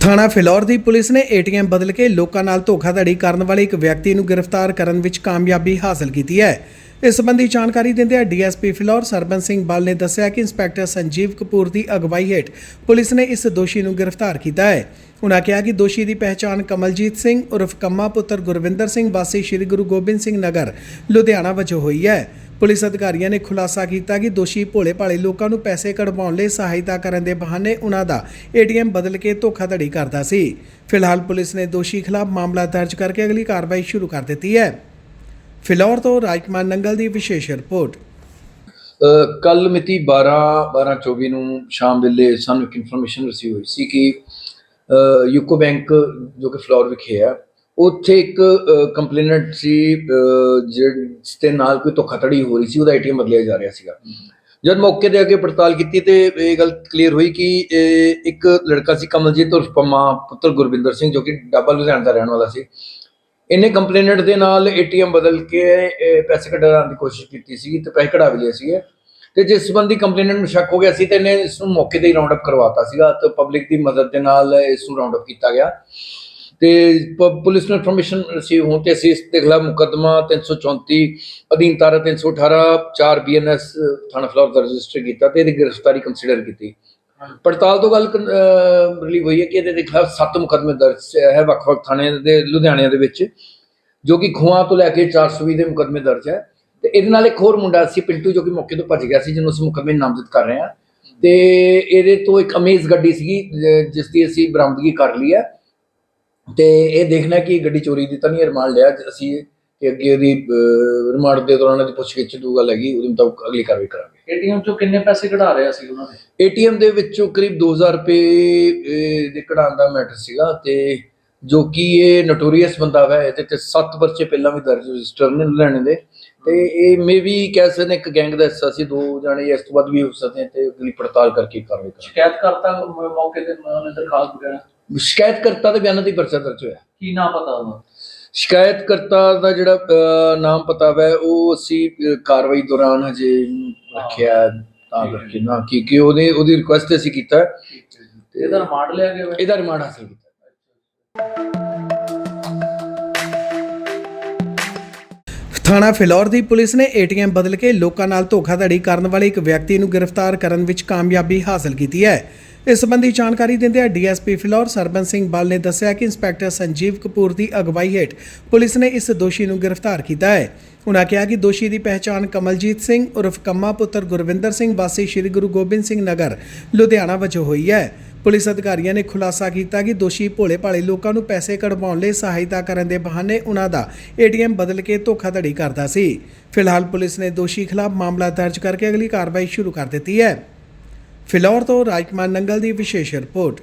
ਥਾਣਾ ਫਿਲੌਰ ਦੀ ਪੁਲਿਸ ਨੇ ਏਟੀਐਮ ਬਦਲ ਕੇ ਲੋਕਾਂ ਨਾਲ ਧੋਖਾਧੜੀ ਕਰਨ ਵਾਲੇ ਇੱਕ ਵਿਅਕਤੀ ਨੂੰ ਗ੍ਰਿਫਤਾਰ ਕਰਨ ਵਿੱਚ ਕਾਮਯਾਬੀ ਹਾਸਲ ਕੀਤੀ ਹੈ। ਇਸ ਸੰਬੰਧੀ ਜਾਣਕਾਰੀ ਦਿੰਦਿਆਂ ਡੀਐਸਪੀ ਫਿਲੌਰ ਸਰਬਨ ਸਿੰਘ ਬਲ ਨੇ ਦੱਸਿਆ ਕਿ ਇੰਸਪੈਕਟਰ ਸੰਜੀਵ ਕਪੂਰ ਦੀ ਅਗਵਾਈ ਹੇਠ ਪੁਲਿਸ ਨੇ ਇਸ ਦੋਸ਼ੀ ਨੂੰ ਗ੍ਰਿਫਤਾਰ ਕੀਤਾ ਹੈ। ਉਨ੍ਹਾਂ ਕਿਹਾ ਕਿ ਦੋਸ਼ੀ ਦੀ ਪਹਿਚਾਣ ਕਮਲਜੀਤ ਸਿੰਘ ਉਰਫ ਕੰਮਾ ਪੁੱਤਰ ਗੁਰਵਿੰਦਰ ਸਿੰਘ ਵਾਸੀ ਸ੍ਰੀ ਗੁਰੂ ਗੋਬਿੰਦ ਸਿੰਘ ਨਗਰ, ਲੁਧਿਆਣਾ ਵਜੋਂ ਹੋਈ ਹੈ। ਪੁਲਿਸ ਅਧਿਕਾਰੀਆਂ ਨੇ ਖੁਲਾਸਾ ਕੀਤਾ ਕਿ ਦੋਸ਼ੀ ਭੋਲੇ ਭਾਲੇ ਲੋਕਾਂ ਨੂੰ ਪੈਸੇ ਕਢਵਾਉਣ ਲਈ ਸਹਾਇਤਾ ਕਰਨ ਦੇ ਬਹਾਨੇ ਉਹਨਾਂ ਦਾ ਏਟੀਐਮ ਬਦਲ ਕੇ ਧੋਖਾਧੜੀ ਕਰਦਾ ਸੀ। ਫਿਲਹਾਲ ਪੁਲਿਸ ਨੇ ਦੋਸ਼ੀ ਖਿਲਾਫ ਮਾਮਲਾ ਦਰਜ ਕਰਕੇ ਅਗਲੀ ਕਾਰਵਾਈ ਸ਼ੁਰੂ ਕਰ ਦਿੱਤੀ ਹੈ। ਫਿਲੌਰ ਤੋਂ ਰਾਜਕੁਮਾਰ ਨੰਗਲ ਦੀ ਵਿਸ਼ੇਸ਼ ਰਿਪੋਰਟ। ਕੱਲ ਮਿਤੀ 12 12 24 ਨੂੰ ਸ਼ਾਮ ਵੇਲੇ ਸਾਨੂੰ ਇੱਕ ਇਨਫੋਰਮੇਸ਼ਨ ਰਿਸੀਵ ਹੋਈ ਸੀ ਕਿ ਯੂਕੋ ਬੈਂਕ ਜੋ ਕਿ ਫਲੋਰ ਵਿਖੇ ਹੈ ਉੱਥੇ ਇੱਕ ਕੰਪਲੇਨੈਂਟ ਸੀ ਜਿਸ ਦੇ ਨਾਲ ਕੋਈ ਧੋਖਾਧੜੀ ਹੋ ਰਹੀ ਸੀ, ਉਹਦਾ ਏਟੀਐਮ ਬਦਲਿਆ ਜਾ ਰਿਹਾ ਸੀਗਾ। ਜਦ ਮੌਕੇ ਤੇ ਅੱਗੇ ਪੜਤਾਲ ਕੀਤੀ ਤੇ ਇਹ ਗੱਲ ਕਲੀਅਰ ਹੋਈ ਕਿ ਇੱਕ ਲੜਕਾ ਸੀ, ਕਮਲਜੀਤ ਉਰਫ ਪੰਮਾ, ਪੁੱਤਰ ਗੁਰਵਿੰਦਰ ਸਿੰਘ, ਜੋ ਕਿ ਡੱਬਾ ਲੁਧਿਆਣਾ ਦਾ ਰਹਿਣ ਵਾਲਾ ਸੀ। ਇਹਨੇ ਕੰਪਲੇਨੈਂਟ ਦੇ ਨਾਲ ਏਟੀਐਮ ਬਦਲ ਕੇ ਪੈਸੇ ਕਢਾਉਣ ਦੀ ਕੋਸ਼ਿਸ਼ ਕੀਤੀ ਸੀ ਤੇ ਪੈਸੇ ਕਢਾ ਵੀ ਲਏ ਸੀਗੇ। ਤੇ ਜਿਸ ਸੰਬੰਧੀ ਕੰਪਲੇਨੈਂਟ ਨੂੰ ਸ਼ੱਕ ਹੋ ਗਿਆ ਸੀ ਤੇ ਇਹਨੇ ਇਸ ਨੂੰ ਮੌਕੇ ਤੇ ਹੀ ਰਾਉਂਡ ਅਪ ਕਰਵਾਤਾ ਸੀਗਾ ਤੇ ਪਬਲਿਕ ਦੀ ਮਦਦ ਦੇ ਨਾਲ ਇਸ ਨੂੰ ਰਾਉਂਡ ਅਪ ਕੀਤਾ ਗਿਆ। ਤੇ ਪ- ਪੁਲਿਸ ਨੂੰ ਇਨਫੋਰਮੇਸ਼ਨ ਰਿਸੀਵ ਹੋਣ ਤੇ ਅਸੀਂ ਇਸ ਦੇ ਖਿਲਾਫ ਮੁਕੱਦਮਾ 334 ਅਧੀਨ ਧਾਰਾ 318 4 ਬੀਐਨਐਸ ਥਾਣਾ ਫਲੋਰ ਦਾ ਰਜਿਸਟਰ ਕੀਤਾ ਤੇ ਇਹਦੀ ਗ੍ਰਿਫਤਾਰੀ ਕੰਸੀਡਰ ਕੀਤੀ। ਪੜਤਾਲ ਤੋਂ ਗੱਲ ਰਿਲੀਵ ਹੋਈ ਹੈ ਕਿ ਇਹਦੇ ਦੇ ਖਿਲਾਫ 7 ਮੁਕੱਦਮੇ ਦਰਜ ਹੈ ਵੱਖ-ਵੱਖ ਥਾਣੇ ਦੇ ਲੁਧਿਆਣੇ ਦੇ ਵਿੱਚ, ਜੋ ਕਿ ਖੂਹਾਂ ਤੋਂ ਲੈ ਕੇ 420 ਦੇ ਮੁਕੱਦਮੇ ਦਰਜ ਹੈ। ਤੇ ਇਹਦੇ ਨਾਲ ਇੱਕ ਹੋਰ ਮੁੰਡਾ ਸੀ, ਪਿੰਟੂ, ਜੋ ਕਿ ਮੌਕੇ ਤੋਂ ਭੱਜ ਗਿਆ ਸੀ, ਜਿਹਨੂੰ ਅਸੀਂ ਮੁਕੱਦਮੇ ਨਾਮਜ਼ਦ ਕਰ ਰਹੇ ਹਾਂ। ਤੇ ਇਹਦੇ ਤੋਂ ਇੱਕ ਅਮੇਜ਼ ਗੱਡੀ ਸੀਗੀ ਜਿਸ ਦੀ ਅਸੀਂ ਬਰਾਮਦਗੀ ਕਰ ਲਈ ਹੈ। ਤੇ ਇਹ ਦੇਖਣਾ ਕਿ ਗੱਡੀ ਚੋਰੀ ਦੀ ਤਾਂ ਨਹੀਂ ਰਿਮਾਂਡ ਲਿਆ ਅਸੀਂ ਕਿ ਅੱਗੇ ਉਹਦੀ ਰਿਮਾਂਡ ਦੇ ਦੌਰਾਨ ਇਹਦੀ ਪੁੱਛਗਿੱਛ ਦੂ ਗੱਲ ਹੈਗੀ ਉਹਦੇ ਮੁਤਾਬਕ ਅਗਲੀ ਕਾਰਵਾਈ ਕਰਾਂਗੇ। ਏਟੀਐਮ ਚੋਂ ਕਿੰਨੇ ਪੈਸੇ ਕਢਾ ਰਿਹਾ ਸੀ ਉਹਨਾਂ ਨੇ? ਏਟੀਐਮ ਦੇ ਵਿੱਚੋਂ ਕਰੀਬ 2000 ਰੁਪਏ ਦੇ ਕਢਾਉਣ ਦਾ ਮੈਟਰ ਸੀਗਾ ਤੇ ਜੋ ਕਿ ਇਹ ਨੋਟੋਰੀਅਸ ਬੰਦਾ ਹੈ ਇਹਦੇ ਤੇ 7 ਪਰਚੇ ਪਹਿਲਾਂ ਵੀ ਦਰਜ ਰਜਿਸਟਰ ਨੇ ਲੈਣੇ ਦੇ। ਤੇ ਇਹ ਮੇ ਵੀ ਕਹਿ ਸਕਦੇ ਨੇ ਇੱਕ ਗੈਂਗ ਦਾ ਹਿੱਸਾ ਸੀ ਦੋ ਜਾਣੇ ਇਸ ਤੋਂ ਵੱਧ ਵੀ ਹੋ ਸਕਦੇ ਨੇ ਤੇ ਅਗਲੀ ਪੜਤਾਲ ਕਰਕੇ ਕਾਰਵਾਈ ਕਰਾਂਗੇ। ਸ਼ਿਕਾਇਤ ਕਰਤਾ ਮੌਕੇ ਤੇ ਉਹਨੇ ਦਰਖਾਸਤ ਵਗੈਰਾ? ਸ਼ਿਕਾਇਤਕਰਤਾ ਦੇ ਬਿਆਨਾਂ ਦੀ ਪਰਚਾ ਦਰਜ ਹੋਇਆ। ਕੀ ਨਾ ਪਤਾ ਉਹਦਾ? ਸ਼ਿਕਾਇਤਕਰਤਾ ਦਾ ਜਿਹੜਾ ਨਾਮ ਪਤਾ ਹੈ ਉਹ ਅਸੀਂ ਕਾਰਵਾਈ ਦੌਰਾਨ ਹਜੇ ਰੱਖਿਆ ਤਾਂ ਕਰਕੇ ਨਾ ਕਿ ਕਿ ਉਹਦੇ ਉਹਦੀ ਰਿਕੁਐਸਟ ਅਸੀਂ ਕੀਤਾ। ਤੇ ਇਹਦਾ ਰਿਮਾਂਡ ਲਿਆ ਗਿਆ? ਇਹਦਾ ਰਿਮਾਂਡ ਹਾਸਲ ਕੀਤਾ। ਥਾਣਾ ਫਿਲੌਰ ਦੀ ਪੁਲਿਸ ਨੇ ਏਟੀਐਮ ਬਦਲ ਕੇ ਲੋਕਾਂ ਨਾਲ ਧੋਖਾਧੜੀ ਕਰਨ ਵਾਲੇ ਇੱਕ ਵਿਅਕਤੀ ਨੂੰ ਗ੍ਰਿਫਤਾਰ ਕਰਨ ਵਿੱਚ ਕਾਮਯਾਬੀ ਹਾਸਲ ਕੀਤੀ ਹੈ। ਇਸ ਸੰਬੰਧੀ ਜਾਣਕਾਰੀ ਦਿੰਦਿਆਂ ਡੀਐਸਪੀ ਫਿਲੌਰ ਸਰਬਨ ਸਿੰਘ ਬਲ ਨੇ ਦੱਸਿਆ ਕਿ ਇੰਸਪੈਕਟਰ ਸੰਜੀਵ ਕਪੂਰ ਦੀ ਅਗਵਾਈ ਹੇਠ ਪੁਲਿਸ ਨੇ ਇਸ ਦੋਸ਼ੀ ਨੂੰ ਗ੍ਰਿਫਤਾਰ ਕੀਤਾ ਹੈ। ਉਨ੍ਹਾਂ ਕਿਹਾ ਕਿ ਦੋਸ਼ੀ ਦੀ ਪਹਿਚਾਣ ਕਮਲਜੀਤ ਸਿੰਘ ਉਰਫ ਕੰਮਾ ਪੁੱਤਰ ਗੁਰਵਿੰਦਰ ਸਿੰਘ ਵਾਸੀ ਸ੍ਰੀ ਗੁਰੂ ਗੋਬਿੰਦ ਸਿੰਘ ਨਗਰ, ਲੁਧਿਆਣਾ ਵਜੋਂ ਹੋਈ ਹੈ। ਪੁਲਿਸ ਅਧਿਕਾਰੀਆਂ ਨੇ ਖੁਲਾਸਾ ਕੀਤਾ ਕਿ ਦੋਸ਼ੀ ਭੋਲੇ ਭਾਲੇ ਲੋਕਾਂ ਨੂੰ ਪੈਸੇ ਕਢਵਾਉਣ ਲਈ ਸਹਾਇਤਾ ਕਰਨ ਦੇ ਬਹਾਨੇ ਉਹਨਾਂ ਦਾ ਏਟੀਐਮ ਬਦਲ ਕੇ ਧੋਖਾਧੜੀ ਕਰਦਾ ਸੀ। ਫਿਲਹਾਲ ਪੁਲਿਸ ਨੇ ਦੋਸ਼ੀ ਖਿਲਾਫ ਮਾਮਲਾ ਦਰਜ ਕਰਕੇ ਅਗਲੀ ਕਾਰਵਾਈ ਸ਼ੁਰੂ ਕਰ ਦਿੱਤੀ ਹੈ। ਫਿਲੌਰ ਤੋਂ ਰਾਜਕੁਮਾਰ ਨੰਗਲ ਦੀ ਵਿਸ਼ੇਸ਼ ਰਿਪੋਰਟ।